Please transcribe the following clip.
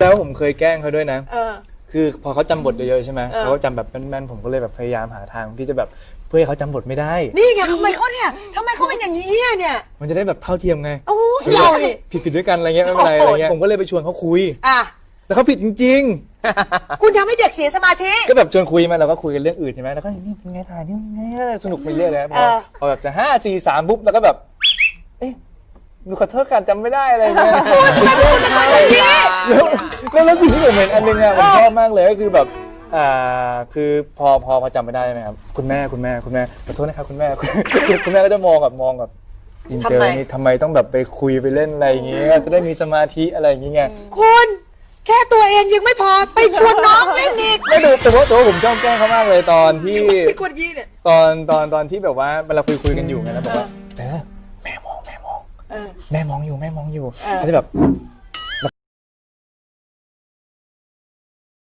แล้วผมเคยแกล้งเขาด้วยนะ เออ คือพอเขาจำบทเยอะๆใช่ไหมเออ เขาจำแบบแม่นๆผมก็เลยแบบพยายามหาทางที่จะแบบเพื่อให้เขาจำบทไม่ได้ นี่ไงทำไมเขาเนี่ยทำไมเขาเป็นอย่างนี้อะเนี่ยมันจะได้แบบเท่าเทียมไงโอ้ยเรานี่ผิดผิดๆด้วยกันอะไรเงี้ยไม่เป็นไรโอ้อะไรโหเงี้ยผมก็เลยไปชวนเขาคุย อะแต่เขาผิดจริง คุณทำให้เด็กเสียสมาธิ ๆ ก็แบบชวนคุยมาเราก็คุยกันเรื่องอื่นใช่ไหมแล้วก็นี่เป็นไงถ่ายนี่เป็นไงสนุกไปเรื่อยเลยพอเออ พอแบบจะห้าสี่สามปุ๊บแล้วก็แบบเอ๊ะหนูขอโทษกันจำไม่ได้อะไรเงี้ยแล้ว แล้วแล้วสิ่งที่ผมเห็นอันนึงอะผมชอบมากเลยก็คือแบบอ่าคือพอพอพอจำไม่ได้ไหมครับคุณแม่คุณแม่คุณแม่ขอโทษนะครับคุณแม่คุณคุณแม่ก็จะมองแบบมองแบบอินเตอทำไมร์นี่ทำไมต้องแบบไปคุยไปเล่นอะไรอย่างเงี้ยจะได้มีสมาธิอะไรอย่างเงี้ยคุณแค่ตัวเองยังไม่พอไปชวนน้องเล่นอีกไม่ดูแต่ว่าแต่ว่าผมชอบแกล้งเขามากเลยตอนที่เป็นคนยี่เนี่ยตอนตอนตอนที่แบบว่าเวลาคุยคุยกันอยู่ไงแล้วบอกว่าเออแม่มองแม่มองเออแม่มองอยู่แม่มองอยู่เออแล้วจะแบบ